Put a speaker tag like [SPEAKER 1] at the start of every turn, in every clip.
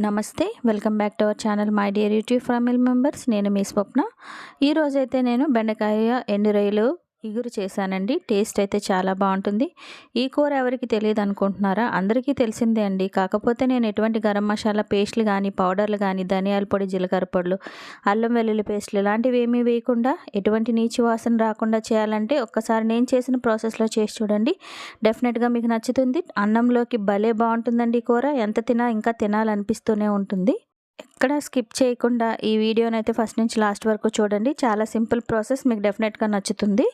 [SPEAKER 1] నమస్తే welcome back to our channel my dear YouTube family members. నేను మీ స్వప్న. ఈరోజైతే నేను బెండకాయ ఎండు రొయ్యలు ఇగురు చేశానండి. టేస్ట్ అయితే చాలా బాగుంటుంది. ఈ కూర ఎవరికి తెలియదు అనుకుంటున్నారా? అందరికీ తెలిసిందే అండి. కాకపోతే నేను ఎటువంటి గరం మసాలా పేస్ట్లు కానీ పౌడర్లు కానీ ధనియాల పొడి జీలకర్ర పొడులు అల్లం వెల్లుల్లి పేస్ట్లు ఇలాంటివి ఏమీ వేయకుండా ఎటువంటి నీచి వాసన రాకుండా చేయాలంటే ఒక్కసారి నేను చేసిన ప్రాసెస్లో చేసి చూడండి. డెఫినెట్గా మీకు నచ్చుతుంది. అన్నంలోకి భలే బాగుంటుందండి ఈ కూర. ఎంత తినా ఇంకా తినాలనిపిస్తూనే ఉంటుంది. ఎక్కడ స్కిప్ చేయకుండా ఈ వీడియోని అయితే ఫస్ట్ నుంచి లాస్ట్ వరకు చూడండి. చాలా సింపుల్ ప్రాసెస్ మీకు డెఫినెట్గా నచ్చుతుంది.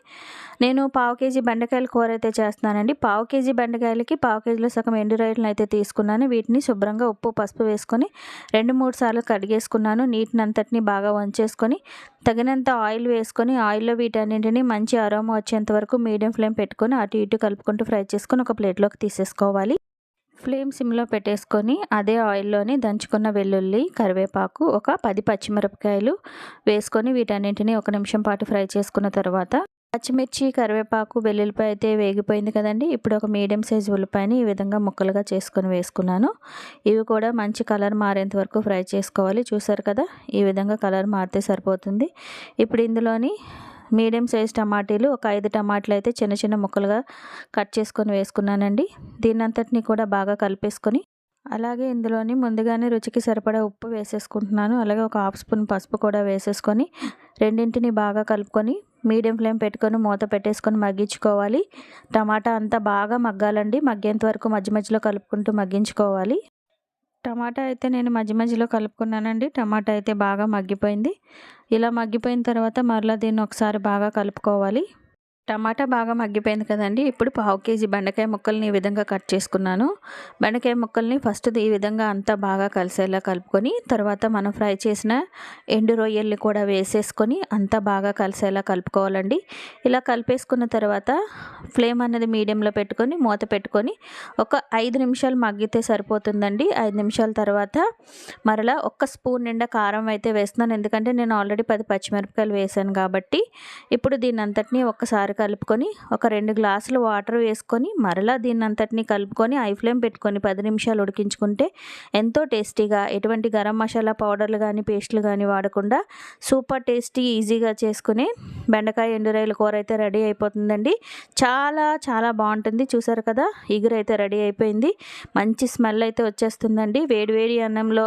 [SPEAKER 1] నేను పావు కేజీ బెండకాయల కూర అయితే చేస్తున్నానండి. పావు కేజీ బెండకాయలకి పావు కేజీలో సగం ఎండు రొయ్యలను అయితే తీసుకున్నాను. వీటిని శుభ్రంగా ఉప్పు పసుపు వేసుకొని రెండు మూడు సార్లు కడిగేసుకున్నాను. నీటిని అంతటిని బాగా వంచేసుకొని తగినంత ఆయిల్ వేసుకొని ఆయిల్లో వీటన్నింటిని మంచి అరోమా వచ్చేంత వరకు మీడియం ఫ్లేమ్ పెట్టుకొని అటు ఇటు కలుపుకుంటూ ఫ్రై చేసుకొని ఒక ప్లేట్లోకి తీసేసుకోవాలి. ఫ్లేమ్ సిమ్లో పెట్టేసుకొని అదే ఆయిల్లోని దంచుకున్న వెల్లుల్లి కరివేపాకు ఒక పది పచ్చిమిరపకాయలు వేసుకొని వీటన్నింటినీ ఒక నిమిషం పాటు ఫ్రై చేసుకున్న తర్వాత పచ్చిమిర్చి కరివేపాకు వెల్లుల్లిపాయ అయితే వేగిపోయింది కదండి. ఇప్పుడు ఒక మీడియం సైజ్ ఉల్లిపాయని ఈ విధంగా ముక్కలుగా చేసుకొని వేసుకున్నాను. ఇవి కూడా మంచి కలర్ మారేంత వరకు ఫ్రై చేసుకోవాలి. చూసారు కదా ఈ విధంగా కలర్ మారితే సరిపోతుంది. ఇప్పుడు ఇందులోని మీడియం సైజ్ టమాటీలు ఒక ఐదు టమాటాలు అయితే చిన్న చిన్న ముక్కలుగా కట్ చేసుకొని వేసుకున్నానండి. దీన్నంతటిని కూడా బాగా కలిపేసుకొని అలాగే ఇందులోని ముందుగానే రుచికి సరిపడా ఉప్పు వేసేసుకుంటున్నాను. అలాగే ఒక హాఫ్ స్పూన్ పసుపు కూడా వేసేసుకొని రెండింటిని బాగా కలుపుకొని మీడియం ఫ్లేమ్ పెట్టుకొని మూత పెట్టేసుకొని మగ్గించుకోవాలి. టమాటా అంతా బాగా మగ్గాలండి. మగ్గేంత వరకు మధ్య మధ్యలో కలుపుకుంటూ మగ్గించుకోవాలి. టమాటా అయితే నేను మధ్య మధ్యలో కలుపుకున్నానండి. టమాటా అయితే బాగా మగ్గిపోయింది. ఇలా మగ్గిపోయిన తర్వాత మరలా దీన్ని ఒకసారి బాగా కలుపుకోవాలి. టమాటా బాగా మగ్గిపోయింది కదండి. ఇప్పుడు పావు కేజీ బెండకాయ ముక్కల్ని ఈ విధంగా కట్ చేసుకున్నాను. బెండకాయ ముక్కల్ని ఫస్ట్ ఈ విధంగా అంతా బాగా కలిసేలా కలుపుకొని తర్వాత మనం ఫ్రై చేసిన ఎండు రొయ్యల్ని కూడా వేసేసుకొని అంతా బాగా కలిసేలా కలుపుకోవాలండి. ఇలా కలిపేసుకున్న తర్వాత ఫ్లేమ్ అనేది మీడియంలో పెట్టుకొని మూత పెట్టుకొని ఒక ఐదు నిమిషాలు మగ్గితే సరిపోతుందండి. ఐదు నిమిషాల తర్వాత మరలా ఒక్క స్పూన్ నిండా కారం అయితే వేస్తున్నాను. ఎందుకంటే నేను ఆల్రెడీ పది పచ్చిమిరపకాయలు వేసాను కాబట్టి ఇప్పుడు దీని అంతటినీ ఒక్కసారి కలుపుకొని ఒక రెండు గ్లాసులు వాటర్ వేసుకొని మరలా దీన్ని అంతటినీ కలుపుకొని ఐ ఫ్లేమ్ పెట్టుకొని పది నిమిషాలు ఉడికించుకుంటే ఎంతో టేస్టీగా ఎటువంటి గరం మసాలా పౌడర్లు కానీ పేస్ట్లు కానీ వాడకుండా సూపర్ టేస్టీ ఈజీగా చేసుకుని బెండకాయ ఎండురాయల కూర అయితే రెడీ అయిపోతుందండి. చాలా చాలా బాగుంటుంది. చూసారు కదా ఇగురైతే రెడీ అయిపోయింది. మంచి స్మెల్ అయితే వచ్చేస్తుందండి. వేడివేడి అన్నంలో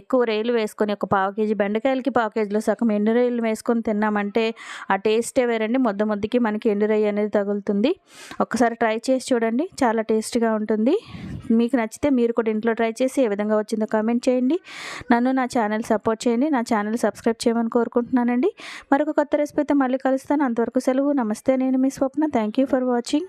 [SPEAKER 1] ఎక్కువ రైలు వేసుకొని ఒక పావు కేజీ బెండకాయలకి పావు కేజీలో సగం ఎండు రైలు వేసుకొని తిన్నామంటే ఆ టేస్టే వేరండి. ముద్ద ముద్దకి మనకి మనకి రొయ్య అనేది తగులుతుంది. ఒకసారి ట్రై చేసి చూడండి. చాలా టేస్ట్గా ఉంటుంది. మీకు నచ్చితే మీరు కూడా ఇంట్లో ట్రై చేసి ఏ విధంగా వచ్చిందో కామెంట్ చేయండి. నన్ను నా ఛానల్ సపోర్ట్ చేయండి. నా ఛానల్ సబ్స్క్రైబ్ చేయమని కోరుకుంటున్నానండి. మరొక కొత్త రెసిపీ అయితే మళ్ళీ కలుస్తాను. అంతవరకు సెలవు. నమస్తే. నేను మీ Swapna. Thank you for watching.